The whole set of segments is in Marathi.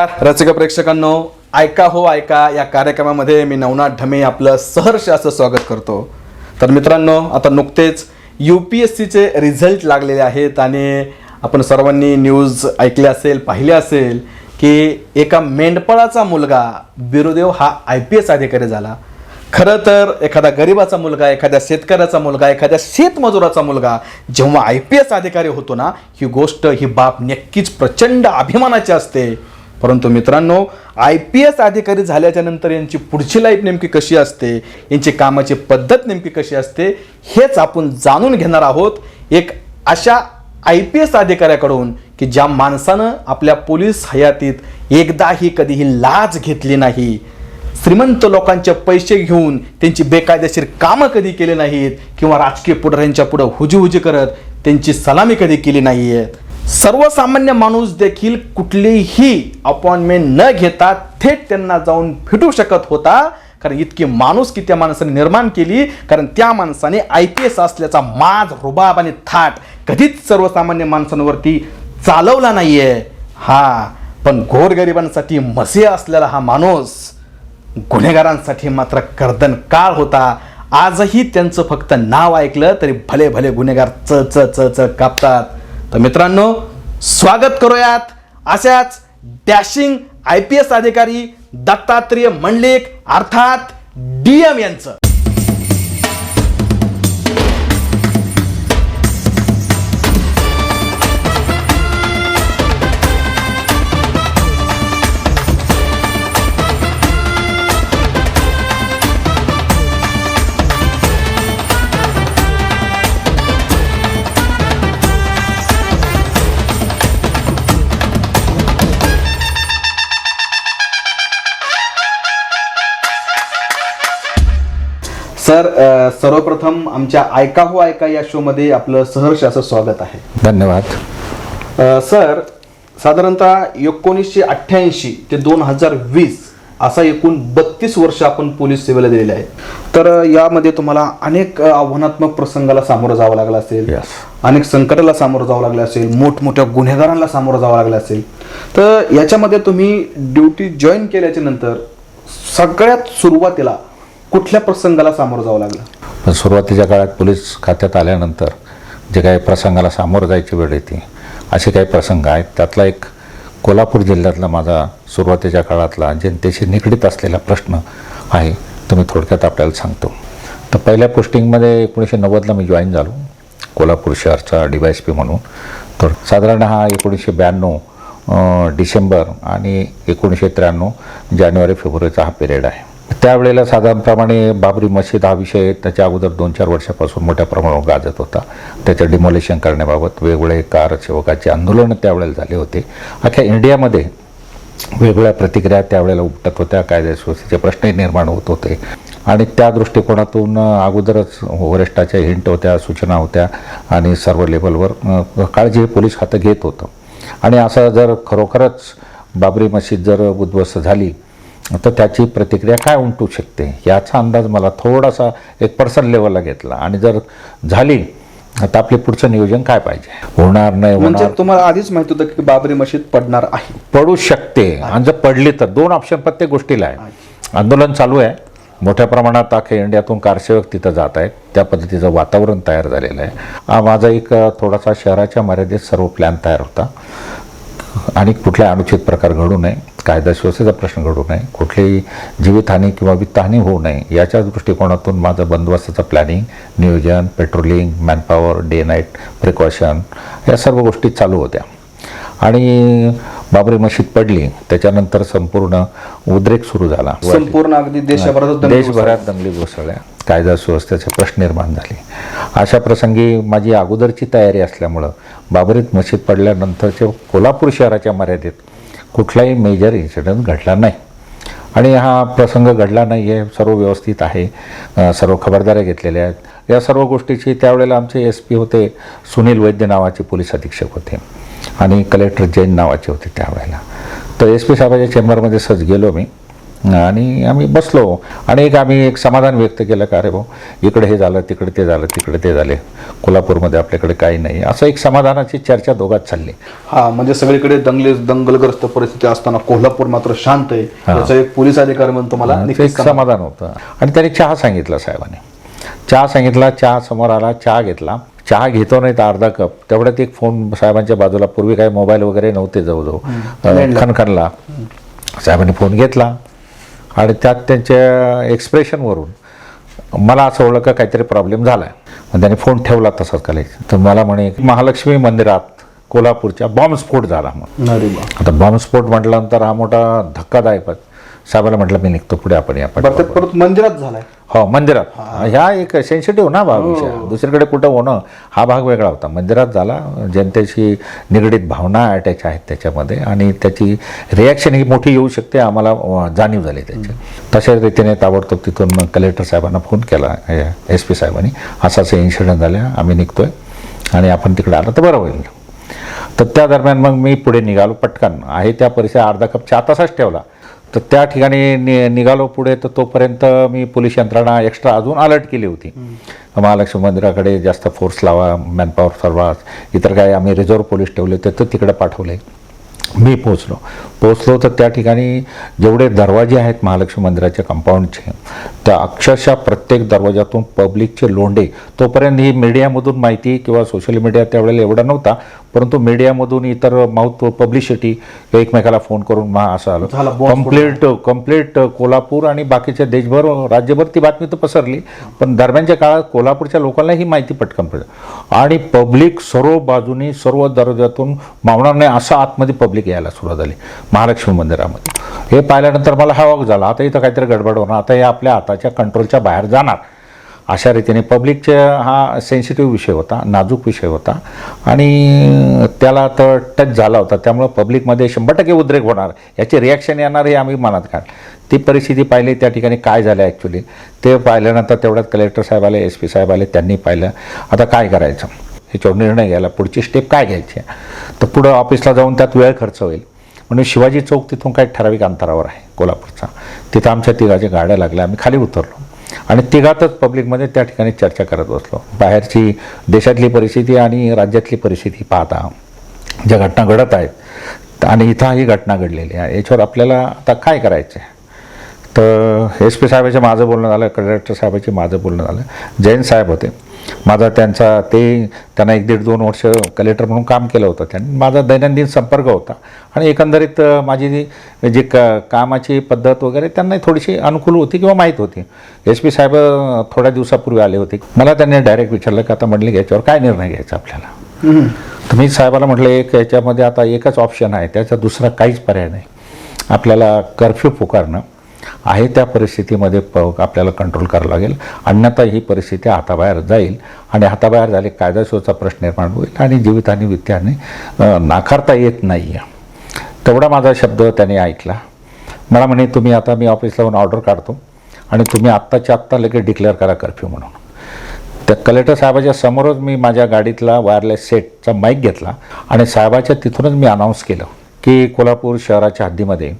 नमस्कार. रसिक प्रेक्षकांनो ऐका हो ऐका. या कार्यक्रमामध्ये मी नवनाथ ढमे आपलं सहर्ष असं स्वागत करतो. तर मित्रांनो आता नुकतेच यू पी एस सीचे रिझल्ट लागलेले आहेत आणि आपण सर्वांनी न्यूज ऐकले असेल पाहिले असेल की एका मेंढपाळाचा मुलगा बिरुदेव हा आय पी एस अधिकारी झाला. खरं तर एखादा गरिबाचा मुलगा एखाद्या शेतकऱ्याचा मुलगा एखाद्या शेतमजुराचा मुलगा जेव्हा आय पी एस अधिकारी होतो ना ही गोष्ट ही बाब नक्कीच प्रचंड अभिमानाची असते. परंतु मित्रांनो आय पी एस अधिकारी झाल्याच्यानंतर यांची पुढची लाईफ नेमकी कशी असते यांची कामाची पद्धत नेमकी कशी असते हेच आपण जाणून घेणार आहोत. एक अशा आय पी एस अधिकाऱ्याकडून की ज्या माणसानं आपल्या पोलीस हयातीत एकदाही कधीही लाज घेतली नाही श्रीमंत लोकांचे पैसे घेऊन त्यांची बेकायदेशीर कामं कधी केली नाहीत किंवा राजकीय पुढाऱ्यांच्या पुढं हुजीहुजी करत त्यांची सलामी कधी केली नाही आहेत सर्वसामान्य माणूस देखील कुठलीही अपॉइंटमेंट न घेता थेट त्यांना जाऊन भेटू शकत होता. कारण इतकी माणूस की त्या माणसाने निर्माण केली. कारण त्या माणसाने आय पी एस असल्याचा माज रुबाब आणि थाट कधीच सर्वसामान्य माणसांवरती चालवला नाही आहे हा पण गोरगरिबांसाठी मसे असलेला हा माणूस गुन्हेगारांसाठी मात्र कर्दन काळ होता. आजही त्यांचं फक्त नाव ऐकलं तरी भले भले गुन्हेगार च च च च कापतात. तर मित्रांनो स्वागत करूयात अशाच डॅशिंग आय पी एस अधिकारी दत्तात्रेय मंडलिक अर्थात डी एम यांचं. सर सर्वप्रथम आमच्या ऐका हो ऐका या शोमध्ये आपलं सहर्ष असं स्वागत आहे. धन्यवाद. सर साधारणतः एकोणीसशे अठ्ठ्याऐंशी ते दोन हजार वीस असा एकूण बत्तीस वर्ष आपण पोलीस सेवेला दिलेले आहेत. तर यामध्ये तुम्हाला अनेक आव्हानात्मक प्रसंगाला सामोरं जावं लागलं असेल. Yes. अनेक संकटाला सामोरं जावं लागलं असेल. मोठमोठ्या गुन्हेगारांना सामोरं जावं लागलं असेल. तर याच्यामध्ये तुम्ही ड्युटी जॉईन केल्याच्यानंतर सगळ्यात सुरुवातीला कुठल्या प्रसंगाला सामोरं जावं लागलं? पण सुरुवातीच्या काळात पोलीस खात्यात आल्यानंतर जे काही प्रसंगाला सामोरं जायची वेळ येते असे काही प्रसंग आहेत. त्यातला एक कोल्हापूर जिल्ह्यातला माझा सुरुवातीच्या काळातला जनतेशी निगडीत असलेला प्रश्न आहे तो मी थोडक्यात आपल्याला सांगतो. तर पहिल्या पोस्टिंगमध्ये एकोणीसशे नव्वदला मी जॉईन झालो कोल्हापूर शहरचा डी वाय एस पी म्हणून. तर साधारण हा एकोणीसशे ब्याण्णव डिसेंबर आणि एकोणीसशे त्र्याण्णव जानेवारी फेब्रुवारीचा हा पिरियड आहे. त्यावेळेला साधारणप्रमाणे बाबरी मशीद हा विषय त्याच्या अगोदर दोन चार वर्षापासून मोठ्या प्रमाणावर गाजत होता. त्याचं डिमोलेशन करण्याबाबत वेगवेगळे कारसेवकाचे आंदोलनं त्यावेळेला झाले होते. अख्ख्या इंडियामध्ये वेगवेगळ्या प्रतिक्रिया त्यावेळेला उपटत होत्या. कायदा सुव्यवस्थेचे प्रश्नही निर्माण होत होते. आणि त्या दृष्टिकोनातून अगोदरच वरिष्ठाच्या हिंट होत्या सूचना होत्या आणि सर्व लेवलवर काळजी हे पोलीस हात घेत होतं. आणि असं जर खरोखरच बाबरी मशीद जर उद्ध्वस्त झाली तर त्याची प्रतिक्रिया काय उमटू शकते? याचा अंदाज मला थोडासा एक पर्सन लेवलला घेतला. आणि जर झाली तर आपले पुढचं नियोजन काय पाहिजे? होणार नाही म्हणजे तुम्हाला आधीच माहीत होतं की बाबरी मशीद पडणार आहे. पडू शकते. आणि जर पडली तर दोन ऑप्शन प्रत्येक गोष्टीला आहे. आंदोलन चालू आहे. मोठ्या प्रमाणात अख्ख्या इंडियातून कारसेवक तिथं जात आहेत. त्या पद्धतीचं वातावरण तयार झालेलं आहे. हा माझा एक थोडासा शहराच्या मर्यादेत सर्व प्लॅन तयार होता. आणि कुठलाही अनुचित प्रकार घडू नये. कायदा सुव्यवस्थेचा प्रश्न घडू नये कुठलीही जीवितहानी किंवा वित्तहानी होऊ नये याच्या दृष्टिकोनातून माझं बंदोबस्ताचं प्लॅनिंग नियोजन patrolling manpower day night precaution या सर्व गोष्टी चालू होत्या. आणि बाबरी मशीद पडली त्याच्यानंतर संपूर्ण उद्रेक सुरू झाला. संपूर्ण अगदी देशभरात दंगल देशभरात दंगली कोसळल्या कायदा सुव्यवस्थेचे प्रश्न निर्माण झाले. अशा प्रसंगी माझी अगोदरची तयारी असल्यामुळं बाबरीत मशीद पडल्यानंतरच्या कोल्हापूर शहराच्या मर्यादेत कुठलाही मेजर इन्सिडेंट घडला नाही. आणि हा प्रसंग घडला नाही आहे सर्व व्यवस्थित आहे सर्व खबरदाऱ्या घेतलेल्या आहेत. या सर्व गोष्टीची त्यावेळेला आमचे एस पी होते सुनील वैद्य नावाचे पोलीस अधीक्षक होते आणि कलेक्टर जैन नावाचे होते त्यावेळेला. तर एस पी साहेबाच्या चेंबरमध्ये सहज गेलो मी. आणि आम्ही बसलो. आणि एक आम्ही एक समाधान व्यक्त केलं का अरे भाऊ? इकडे हे झालं तिकडे ते झालं तिकडे ते झाले. कोल्हापूरमध्ये आपल्याकडे काही नाही. असं एक समाधानाची चर्चा दोघात चालली. हा म्हणजे सगळीकडे दंगले दंगलग्रस्त परिस्थिती असताना कोल्हापूर मात्र शांत आहे. याचा एक पोलीस अधिकारी म्हणून तुम्हाला ते नक्कीच एक समाधान होतं. आणि त्यांनी चहा सांगितला साहेबांनी. चहा सांगितला चहा समोर आला चहा घेतला. चहा घेतो नाही तर अर्धा कप. तेवढ्यात एक फोन साहेबांच्या बाजूला पूर्वी काही मोबाईल वगैरे नव्हते जवळजवळ. अं, खणखणला. साहेबांनी फोन घेतला. आणि त्यात त्यांच्या एक्सप्रेशनवरून मला असं ओळख का काहीतरी प्रॉब्लेम झाला आहे मग त्याने फोन ठेवला तसाच खाली. तर मला म्हणे महालक्ष्मी मंदिरात कोल्हापूरच्या बॉम्बस्फोट झाला म्हणून आता बॉम्बस्फोट म्हटल्यानंतर हा मोठा धक्कादायक. साहेबाला म्हटलं मी निघतो पुढे आपण या ते परत मंदिरात झालाय. हो मंदिरात. ह्या एक सेन्सिटिव्ह ना भाग विषय. दुसरीकडे कुठं होणं हा भाग वेगळा होता. मंदिरात झाला जनतेशी निगडीत भावना अटॅच आहेत त्याच्यामध्ये आणि त्याची रिॲक्शन ही मोठी येऊ शकते आम्हाला अं, जाणीव झाली त्याची. तशाच रीतीने ताबडतोब तिथून मग कलेक्टर साहेबांना फोन केला एस पी साहेबांनी. असा असं इन्सिडेंट झाला आम्ही निघतोय आणि आपण तिकडे आलं तर बरं होईल. तर त्या दरम्यान मग मी पुढे निघालो पटकन. आहे त्या परिसरात अर्धा कप चहा तसाच ठेवला. तर त्या ठिकाणी नि निघालो पुढे तर तोपर्यंत मी पोलीस यंत्रणा एक्स्ट्रा अजून अलर्ट केली होती. महालक्ष्मी मंदिराकडे जास्त फोर्स लावा मॅनपॉवर सर्वा इतर काही आम्ही रिझर्व्ह पोलीस ठेवले होते तर तिकडे पाठवले. मी पोचलो पोचलो तर त्या ठिकाणी जेवढे दरवाजे आहेत महालक्ष्मी मंदिराच्या कंपाऊंडचे त्या अक्षरशः प्रत्येक दरवाजातून पब्लिकचे लोंढे तोपर्यंत ही मीडियामधून माहिती किंवा सोशल मीडिया त्यावेळेला एवढा नव्हता परंतु मीडियामधून इतर माउथ पब्लिसिटी एकमेकाला फोन करून मा असं आलं. कंप्लीट कंप्लीट कोल्हापूर आणि बाकीच्या देशभर राज्यभर ती बातमी तर पसरली पण दरम्यानच्या काळात कोल्हापूरच्या लोकांना ही माहिती पटकन पडली. आणि पब्लिक सर्व बाजूनी सर्व दरवाजातून मावणार नाही असं आतमध्ये पब्लिक यायला सुरुवात झाली. महालक्ष्मी मंदिरामध्ये. हे पाहिल्यानंतर मला हवाक झाला. आता इथं काहीतरी गडबड होणार. आता हे आपल्या हाताच्या कंट्रोलच्या बाहेर जाणार. अशा रीतीने पब्लिकच्या हा सेन्सिटिव्ह विषय होता नाजूक विषय होता. आणि त्याला तर टच झाला होता. त्यामुळं पब्लिकमध्ये शंभर टक्के उद्रेक होणार. याचे रिॲक्शन येणार हे आम्ही मनात काढ ती परिस्थिती पाहिली त्या ठिकाणी काय झालं ॲक्च्युली ते पाहिल्यानंतर तेवढ्यात कलेक्टर साहेब आले एस पी साहेब आले त्यांनी पाहिलं. आता काय करायचं? ह्याच्यावर निर्णय घ्यायला पुढची स्टेप काय घ्यायची? तर पुढं ऑफिसला जाऊन त्यात वेळ खर्च होईल. म्हणून शिवाजी चौक तिथून काही ठराविक अंतरावर आहे कोल्हापूरचा. तिथं आमच्या तिघाच्या गाड्या लागल्या आम्ही खाली उतरलो. आणि तिघातच पब्लिकमध्ये त्या ठिकाणी चर्चा करत बसलो. बाहेरची देशातली परिस्थिती आणि राज्यातली परिस्थिती पाहता ज्या घटना घडत आहेत आणि इथं ही घटना घडलेली आहे. याच्यावर आपल्याला आता काय करायचं आहे? तर एस पी साहेबाचं माझं बोलणं झालं कलेक्टर साहेबाचे माझं बोलणं झालं. जैन साहेब होते. माझा त्यांचा ते त्यांना एक दीड दोन वर्ष कलेक्टर म्हणून काम केलं होतं. त्यांनी माझा दैनंदिन संपर्क होता. आणि एकंदरीत माझी जी क कामाची पद्धत वगैरे त्यांना थोडीशी अनुकूल होती किंवा माहीत होती. एस पी साहेब थोड्या दिवसापूर्वी आले होते. मला त्यांनी डायरेक्ट विचारलं की आता म्हटलं याच्यावर काय निर्णय घ्यायचा आपल्याला? तर मी साहेबाला म्हटलं एक याच्यामध्ये आता एकच ऑप्शन आहे. त्याचा दुसरा काहीच पर्याय नाही. आपल्याला कर्फ्यू पुकारणं. आहे त्या परिस्थितीमध्ये प आपल्याला कंट्रोल करावं लागेल. अन्यथा ही परिस्थिती हाताबाहेर जाईल आणि हाताबाहेर झाले कायदेशीरचा प्रश्न निर्माण होईल आणि जीवितहानी वित्ताने नाकारता येत नाही आहे तेवढा माझा शब्द त्याने ऐकला. मला म्हणे तुम्ही आता मी ऑफिसला जाऊन ऑर्डर काढतो आणि तुम्ही आत्ताच्या आत्ता लगेच डिक्लेअर करा कर्फ्यू म्हणून. त्या कलेक्टर साहेबाच्या समोरच मी माझ्या गाडीतला वायरलेस सेटचा माईक घेतला आणि साहेबाच्या तिथूनच मी अनाऊन्स केलं की कोल्हापूर शहराच्या हद्दीमध्ये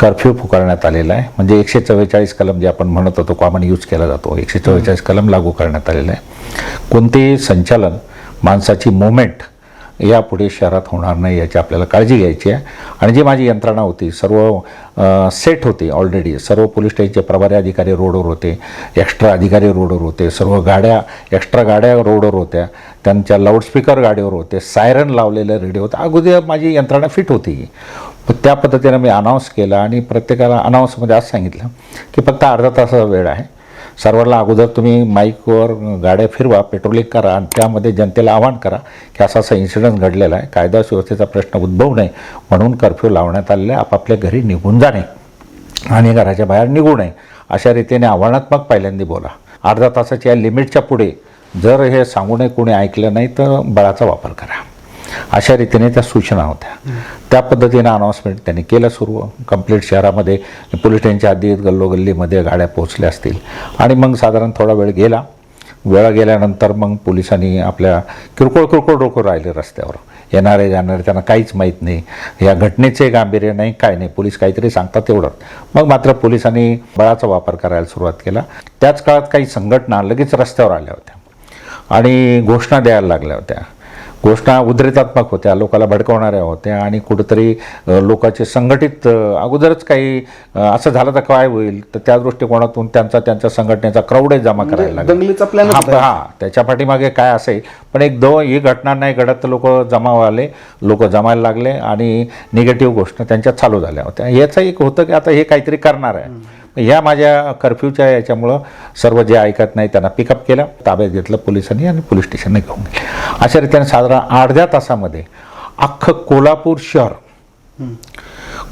कर्फ्यू पुकारण्यात आलेला आहे. म्हणजे एकशे चव्वेचाळीस कलम जे आपण म्हणत होतो कॉमन यूज केला जातो एकशे चव्वेचाळीस कलम लागू करण्यात आलेला आहे. कोणतेही संचालन माणसाची मुवमेंट यापुढे शहरात होणार नाही याची आपल्याला काळजी घ्यायची आहे. आणि जी माझी यंत्रणा होती सर्व सेट होती ऑलरेडी सर्व पोलीस स्टेशनचे प्रभारी अधिकारी रोडवर होते एक्स्ट्रा अधिकारी रोडवर होते सर्व गाड्या एक्स्ट्रा गाड्या रोडवर होत्या. त्यांच्या लाऊडस्पीकर गाडीवर होते सायरन लावलेलं रेडिओ होतं. अगोदर माझी यंत्रणा फिट होती. त्या पद्धतीनं मी अनाऊन्स केला आणि प्रत्येकाला अनाऊन्समध्ये म्हणजे असं सांगितलं की फक्त अर्धा तासाचा वेळ आहे. सर्वांना अगोदर तुम्ही माईकवर गाड्या फिरवा पेट्रोलिंग करा आणि त्यामध्ये जनतेला आवाहन करा की असा असा इन्सिडन्स घडलेला आहे. कायदा सुव्यवस्थेचा प्रश्न उद्भवू नये म्हणून कर्फ्यू लावण्यात आलेला आहे. आपापल्या घरी निघून जाणे आणि घराच्या बाहेर निघू नये. अशा रीतीने आव्हानात्मक पहिल्यांदा बोला. अर्धा तासाच्या या लिमिटच्या पुढे जर हे सांगू नये कोणी ऐकलं नाही तर बळाचा वापर करा. अशा रीतीने त्या सूचना होत्या. त्या पद्धतीनं अनाऊन्समेंट त्यांनी केलं सुरू. कंप्लीट शहरामध्ये पोलीस स्टेशनच्या आधी गल्लोगल्लीमध्ये गाड्या पोहोचल्या असतील. आणि मग साधारण थोडा वेळ गेला. वेळ गेल्यानंतर मग पोलिसांनी आपल्या किरकोळ किरकोळ रोखून राहिले रस्त्यावर. येणारे जाणारे त्यांना काहीच माहीत नाही. या घटनेचे गांभीर्य नाही काय नाही. पोलीस काहीतरी सांगतात तेवढं. मग मात्र पोलिसांनी बळाचा वापर करायला सुरुवात केला. त्याच काळात काही संघटना लगेच रस्त्यावर आल्या होत्या. आणि घोषणा द्यायला लागल्या होत्या. घोषणा उद्रेकात्मक होत्या लोकाला भडकवणाऱ्या होत्या आणि कुठंतरी लोकांचे संघटित अगोदरच काही असं झालं तर काय होईल? तर त्या दृष्टिकोनातून त्यांचा त्यांच्या संघटनेचा क्राऊडही जमा करायला लागला. हा हा त्याच्या पाठीमागे काय असेल पण एक दो ही घटना नाही घडत तर लोक जमा व्हाले लोक जमायला लागले आणि निगेटिव्ह गोष्ट त्यांच्यात चालू झाल्या होत्या. याचं एक होतं की आता हे काहीतरी करणार आहे. ह्या माझ्या कर्फ्यूच्या याच्यामुळं सर्व जे ऐकत नाही त्यांना पिकअप केलं ताब्यात घेतलं पोलिसांनी आणि पोलीस स्टेशनने घेऊन गेले. अशा रीतीने साधारण अर्ध्या तासामध्ये अख्खं कोल्हापूर शहर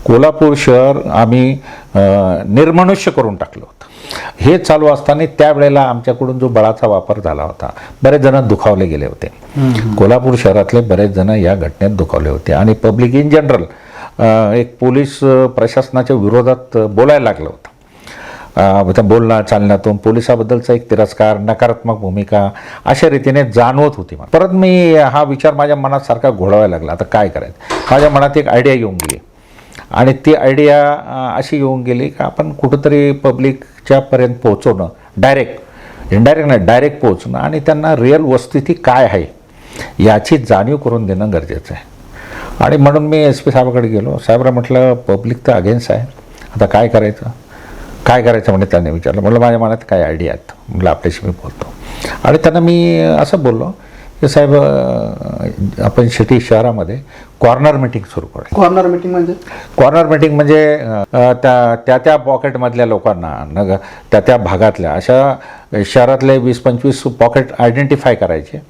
कोल्हापूर शहर आम्ही निर्मनुष्य करून टाकलं होतं. हे चालू असताना त्यावेळेला आमच्याकडून जो बळाचा वापर झाला होता बरेच जण दुखावले गेले होते. कोल्हापूर शहरातले बरेच जण या घटनेत दुखावले होते आणि पब्लिक इन जनरल एक पोलीस प्रशासनाच्या विरोधात बोलायला लागलं होतं. बोलणं चालण्यातून पोलिसाबद्दलचा एक तिरस्कार नकारात्मक भूमिका अशा रीतीने जाणवत होती मला. परत मी हा विचार माझ्या मनात सारखा घोळवायला लागला. आता काय करायचं? माझ्या मनात एक आयडिया येऊन गेली. आणि ती आयडिया अशी येऊन गेली की आपण कुठंतरी पब्लिकच्या पर्यंत पोहोचवणं डायरेक्ट इनडायरेक्ट नाही डायरेक्ट पोहोचणं आणि त्यांना रिअल वस्तुस्थिती काय आहे याची जाणीव करून देणं गरजेचं आहे. आणि म्हणून मी एस पी साहेबाकडे गेलो. साहेबरा म्हटलं पब्लिक तर अगेन्स्ट आहे. आता काय करायचं? काय करायचं म्हणे त्याने विचारलं. म्हटलं माझ्या मनात काय आयडिया आहेत. म्हटलं आपल्याशी मी बोलतो. आणि त्यांना मी असं बोललो की साहेब आपण सिटी शहरामध्ये कॉर्नर मिटिंग सुरू करूया. कॉर्नर मीटिंग म्हणजे? कॉर्नर मीटिंग म्हणजे त्या त्या त्या पॉकेटमधल्या लोकांना नग त्या त्या भागातल्या अशा शहरातले वीस पंचवीस पॉकेट आयडेंटिफाय करायचे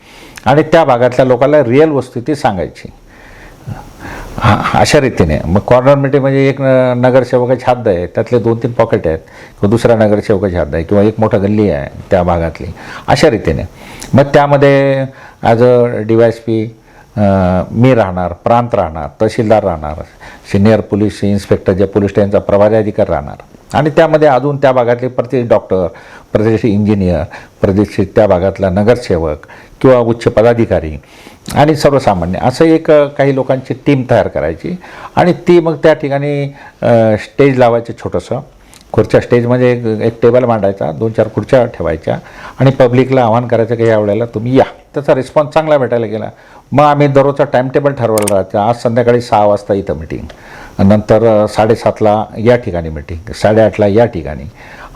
आणि त्या भागातल्या लोकांना रिअल वस्तुस्थिती सांगायची. हा अशा रीतीने. मग कॉर्नर मिटी म्हणजे एक न- नगरसेवकाची हद्द आहे. त्यातले दोन तीन पॉकेट आहेत. किंवा दुसऱ्या नगरसेवकाची हद्द आहे. किंवा एक मोठा गल्ली आहे त्या भागातली. अशा रीतीने. मग त्यामध्ये as a D Y S P मी राहणार प्रांत राहणार तहसीलदार राहणार सिनियर पोलीस इन्स्पेक्टर जे पोलीस स्टेशनचा प्रभारी अधिकारी राहणार. आणि त्यामध्ये अजून त्या भागातले प्रत्येक डॉक्टर प्रदेश इंजिनियर प्रदेश त्या भागातला नगरसेवक किंवा उच्च पदाधिकारी आणि सर्वसामान्य असं एक काही लोकांची टीम तयार करायची. आणि ती मग त्या ठिकाणी स्टेज लावायचं छोटंसं. खुर्च्या स्टेजमध्ये एक एक टेबल मांडायचा दोन चार खुर्च्या ठेवायच्या आणि पब्लिकला आवाहन करायचं की या वेळेला तुम्ही या. त्याचा रिस्पॉन्स चांगला भेटायला गेला. मग आम्ही दररोजचा टाईम टेबल ठरवलं राहायचं. आज संध्याकाळी सहा वाजता इथं मिटिंग. नंतर साडेसातला या ठिकाणी मिटिंग साडेआठला या ठिकाणी.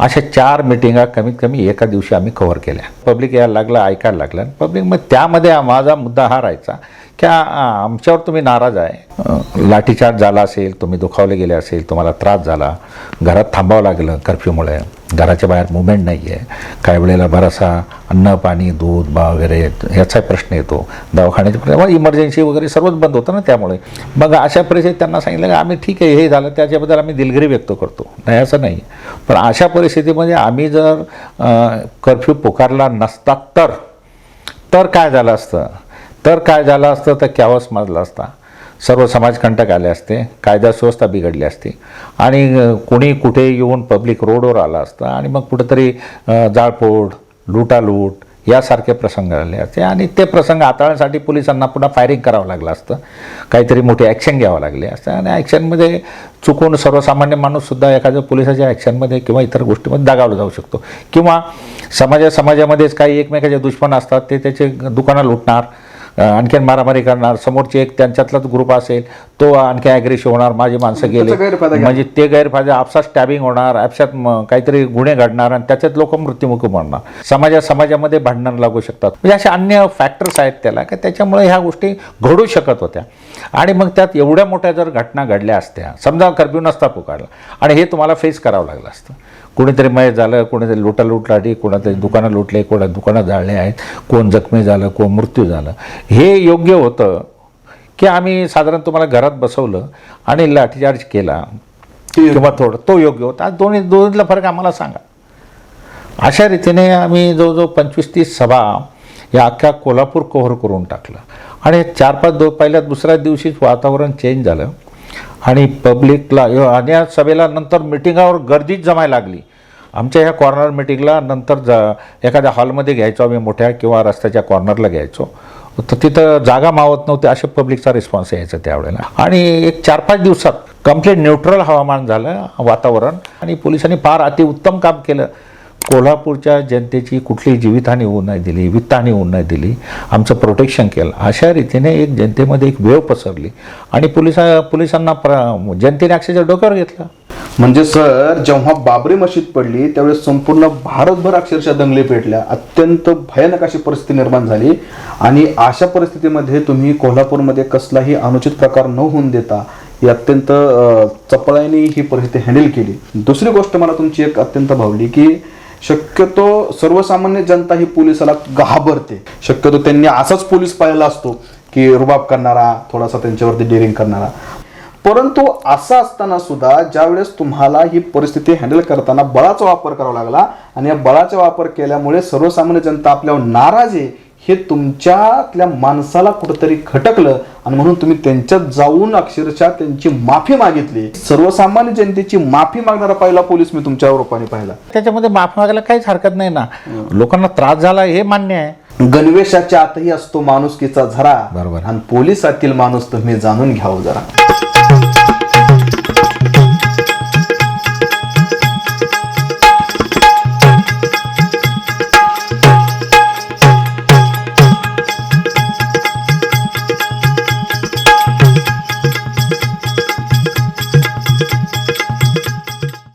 अशा चार मिटिंगा कमीत कमी एका दिवशी आम्ही कव्हर केल्या. पब्लिक यायला लागलं ऐकायला लागलं. पब्लिक मग त्यामध्ये माझा मुद्दा हा राहायचा की आमच्यावर तुम्ही नाराज आहे. लाठीचार्ज झाला असेल तुम्ही दुखावले गेले असेल तुम्हाला त्रास झाला घरात थांबावं लागलं कर्फ्यूमुळे घराच्या बाहेर मुवमेंट नाही आहे काही वेळेला बरासा अन्न पाणी दूध बा वगैरे याचा प्रश्न येतो. दवाखान्याचे प्रश्न इमर्जन्सी वगैरे सर्वच बंद होतं ना त्यामुळे. मग अशा परिस्थितीत त्यांना सांगितलं की आम्ही ठीक आहे हे झालं त्याच्याबद्दल आम्ही दिलगिरी व्यक्त करतो. नाही असं नाही. पण अशा परिस्थितीमध्ये आम्ही जर कर्फ्यू पुकारला नसता तर तर काय झालं असतं? तर काय झालं असतं तर कॅवस माजला असता. सर्व समाजकंटक आले असते कायदा सुव्यवस्था बिघडली असती. आणि कुणी कोणी कुठे येऊन पब्लिक रोडवर आलं असतं आणि मग कुठंतरी अ, जाळपोळ लुटालूट यासारखे प्रसंग आले असते. आणि ते प्रसंग हाताळण्यासाठी पोलिसांना पुन्हा फायरिंग करावं लागलं असतं. काहीतरी मोठे ॲक्शन घ्यावं लागले असतं. आणि ॲक्शनमध्ये चुकून सर्वसामान्य माणूससुद्धा एखाद्या पोलिसाच्या ॲक्शनमध्ये किंवा इतर गोष्टीमध्ये दगावला जाऊ शकतो. किंवा समाजा समाजामध्येच काही एकमेकाचे दुश्मन असतात ते त्याचे दुकानं लुटणार आणखीन मारामारी करणार समोरचे एक त्यांच्यातलाच ग्रुप असेल तो आणखी ॲग्रेसिव्ह होणार माझी माणसं गेले. म्हणजे ते गैरफायदा आपसात स्टॅबिंग होणार आपसात काहीतरी गुन्हे घडणार आणि त्याच्यात लोक मृत्युमुखी मरणार समाजा समाजामध्ये भांडणं लागू शकतात. म्हणजे असे अन्य फॅक्टर्स आहेत त्याला की त्याच्यामुळे ह्या गोष्टी घडू शकत होत्या. आणि मग त्यात एवढ्या मोठ्या जर घटना घडल्या असत्या समजा कर्फ्यू नसता पुकारला आणि हे तुम्हाला फेस करावं लागलं असतं. कोणीतरी मय झालं कोणीतरी लुटा लुटलाटी कोणातरी दुकानं लुटले कोणा दुकानं जाळले आहेत कोण जखमी झालं कोण मृत्यू झालं. हे योग्य होतं की आम्ही साधारण तुम्हाला घरात बसवलं आणि लाठीचार्ज केला किंवा थोडं तो योग्य होता. आज दोन्ही दोन्हीतला फरक आम्हाला सांगा. अशा रीतीने आम्ही जवळजवळ पंचवीस तीस सभा या अख्ख्या कोल्हापूर कव्हर करून टाकलं. आणि चार पाच दो पहिल्या दुसऱ्या दिवशीच वातावरण चेंज झालं. आणि पब्लिकला आणि या सभेला नंतर मिटिंगावर गर्दीच जमायला लागली. आमच्या ह्या कॉर्नर मिटिंगला नंतर ज एखाद्या हॉलमध्ये घ्यायचो आम्ही मोठ्या किंवा रस्त्याच्या कॉर्नरला घ्यायचो. तर तिथं जागा मावत नव्हती अशा पब्लिकचा रिस्पॉन्स यायचा त्यावेळेला. आणि एक चार पाच दिवसात कंप्लीट न्यूट्रल हवामान झालं वातावरण आणि पोलिसांनी फार अतिउत्तम काम केलं. कोल्हापूरच्या जनतेची कुठली जीवितहानी होऊ नाही दिली वित्तहानी होऊ नाही दिली. आमचं प्रोटेक्शन केलं. अशा रीतीने एक जनतेमध्ये एक वेव पसरली. आणि पोलिसा पोलिसांना प्र जनतेने अक्षरशः डोक्यावर घेतलं. म्हणजे सर जेव्हा बाबरी मशीद पडली त्यावेळेस संपूर्ण भारतभर अक्षरशः दंगली पेटल्या. अत्यंत भयानक अशी परिस्थिती निर्माण झाली. आणि अशा परिस्थितीमध्ये तुम्ही कोल्हापूरमध्ये कसलाही अनुचित प्रकार न होऊन देता ही अत्यंत चपळाईने ही परिस्थिती हँडल केली. दुसरी गोष्ट मला तुमची एक अत्यंत भावली की शक्यतो सर्वसामान्य जनता ही पोलिसाला घाबरते. शक्यतो त्यांनी असाच पोलीस पाहिला असतो की रुबाब करणारा थोडासा त्यांच्यावरती डेअरिंग करणारा. परंतु असं असताना सुद्धा ज्यावेळेस तुम्हाला ही परिस्थिती हँडल करताना बळाचा वापर करावा लागला आणि या बळाचा वापर केल्यामुळे सर्वसामान्य जनता आपल्यावर नाराज आहे हे तुमच्यातल्या माणसाला कुठंतरी खटकलं आणि म्हणून तुम्ही त्यांच्यात जाऊन अक्षरशः त्यांची माफी मागितली. सर्वसामान्य जनतेची माफी मागणारा पहिला पोलीस मी तुमच्या रूपाने पाहिला. त्याच्यामध्ये माफी मागायला काहीच हरकत नाही ना. लोकांना त्रास झाला हे मान्य आहे. गणवेशाच्या आतही असतो माणुसकीचा झरा. बरोबर. आणि पोलिसातील माणूस तुम्ही जाणून घ्यावं जरा.